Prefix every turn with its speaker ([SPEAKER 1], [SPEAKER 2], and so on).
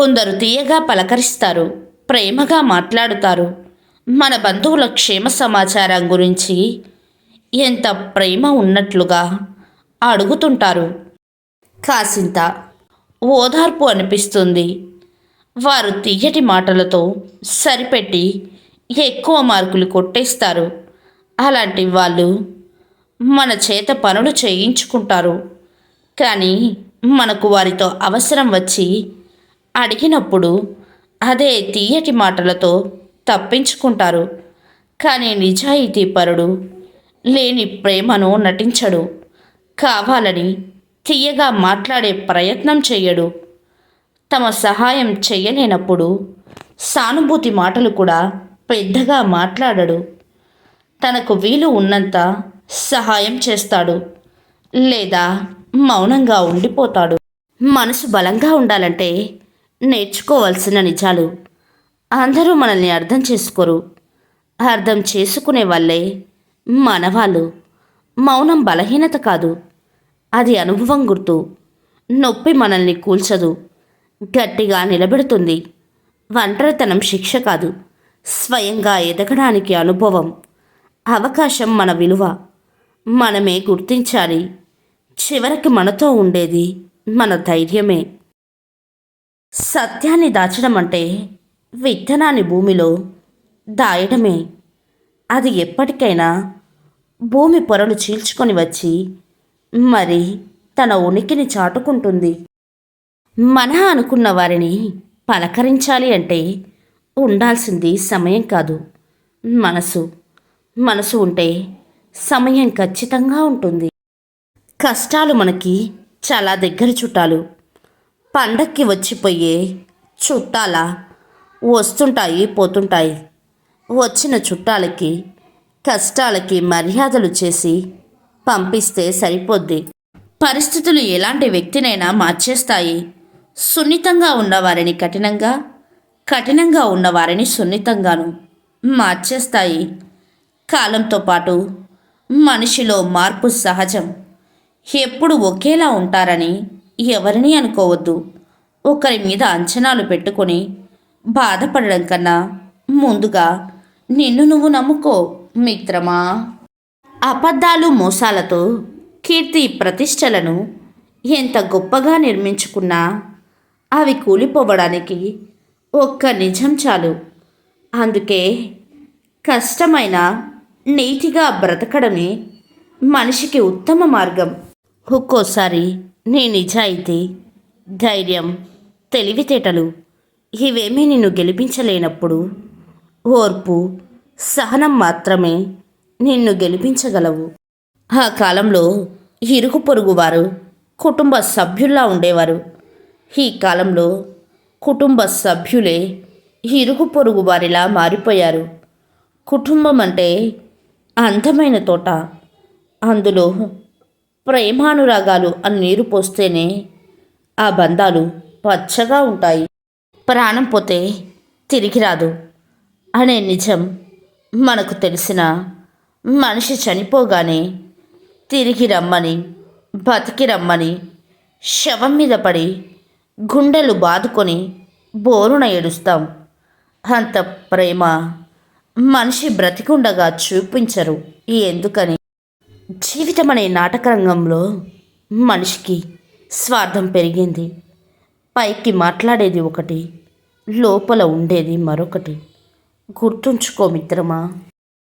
[SPEAKER 1] కొందరు తీయగా పలకరిస్తారు ప్రేమగా మాట్లాడుతారు. మన బంధువుల క్షేమ సమాచారం గురించి ఎంత ప్రేమ ఉన్నట్లుగా అడుగుతుంటారు. కాసింత ఓదార్పు అనిపిస్తుంది. వారు తీయటి మాటలతో సరిపెట్టి ఎక్కువ మార్కులు కొట్టేస్తారు. అలాంటి వాళ్ళు మన చేత పనులు చేయించుకుంటారు. కానీ మనకు వారితో అవసరం వచ్చి అడిగినప్పుడు అదే తీయటి మాటలతో తప్పించుకుంటారు. కానీ నిజాయితీ పరుడు లేని ప్రేమను నటించడు. కావాలని తీయగా మాట్లాడే ప్రయత్నం చెయ్యడు. తమ సహాయం చేయలేనప్పుడు సానుభూతి మాటలు కూడా పెద్దగా మాట్లాడడు. తనకు వీలు ఉన్నంత సహాయం చేస్తాడు లేదా మౌనంగా ఉండిపోతాడు. మనసు బలంగా ఉండాలంటే నేర్చుకోవాల్సిన నిజాలు. అందరూ మనల్ని అర్థం చేసుకోరు. అర్థం చేసుకునే వాళ్ళే మనవాళ్ళు. మౌనం బలహీనత కాదు. అది అనుభవం గుర్తు. నొప్పి మనల్ని కూల్చదు. గట్టిగా నిలబెడుతుంది. ఒంటరితనం శిక్ష కాదు. స్వయంగా ఎదగడానికి అనుభవం. అవకాశం మన విలువ. మనమే గుర్తించాలి. చివరికి మనతో ఉండేది మన ధైర్యమే. సత్యాన్ని దాచడం అంటే విత్తనాన్ని భూమిలో దాయడమే అది ఎప్పటికైనా భూమి పొరలు చీల్చుకొని వచ్చి మరి తన ఉనికిని చాటుకుంటుంది. మన అనుకున్న వారిని పలకరించాలి అంటే ఉండాల్సింది సమయం కాదు మనసు. మనసు ఉంటే సమయం ఖచ్చితంగా ఉంటుంది. కష్టాలు మనకి చాలా దగ్గర చుట్టాలు. పండక్కి వచ్చిపోయే చుట్టాల వస్తుంటాయి పోతుంటాయి. వచ్చిన చుట్టాలకి కష్టాలకి మర్యాదలు చేసి పంపిస్తే సరిపోద్ది. పరిస్థితులు ఎలాంటి వ్యక్తినైనా మార్చేస్తాయి. సున్నితంగా ఉన్నవారిని కఠినంగా కఠినంగా ఉన్నవారిని సున్నితంగాను మార్చేస్తాయి. కాలంతో పాటు మనిషిలో మార్పు సహజం. ఎప్పుడు ఒకేలా ఉంటారని ఎవరిని అనుకోవద్దు. ఒకరి మీద అంచనాలు పెట్టుకొని బాధపడడం కన్నా ముందుగా నిన్ను నువ్వు నమ్ముకో మిత్రమా. అబద్ధాలు మోసాలతో కీర్తి ప్రతిష్టలను ఎంత గొప్పగా నిర్మించుకున్నా అవి కూలిపోవడానికి ఒక్క నిజం చాలు. అందుకే కష్టమైన నీతిగా బ్రతకడమే మనిషికి ఉత్తమ మార్గం. ఒక్కోసారి నీ నిజాయితీ ధైర్యం తెలివితేటలు ఇవేమీ నిన్ను గెలిపించలేనప్పుడు ఓర్పు సహనం మాత్రమే నిన్ను గెలిపించగలవు. ఆ కాలంలో ఇరుగు పొరుగు వారు కుటుంబ సభ్యుల్లా ఉండేవారు. ఈ కాలంలో కుటుంబ సభ్యులే ఇరుగు పొరుగు వారిలా మారిపోయారు. కుటుంబం అంటే అందమైన తోట. అందులో ప్రేమానురాగాలు అని నీరు పోస్తేనే ఆ బంధాలు పచ్చగా ఉంటాయి. ప్రాణం పోతే తిరిగి రాదు అనే నిజం మనకు తెలిసిన మనిషి చనిపోగానే తిరిగి రమ్మని బతికి రమ్మని శవం మీద పడి గుండెలు బాదుకొని బోరున ఏడుస్తాం. అంత ప్రేమ మనిషి బ్రతికుండగా చూపించరు. ఎందుకని? జీవితం అనే నాటకరంగంలో మనిషికి స్వార్థం పెరిగింది. పైకి మాట్లాడేది ఒకటి లోపల ఉండేది మరొకటి. గుర్తుంచుకో మిత్రమా?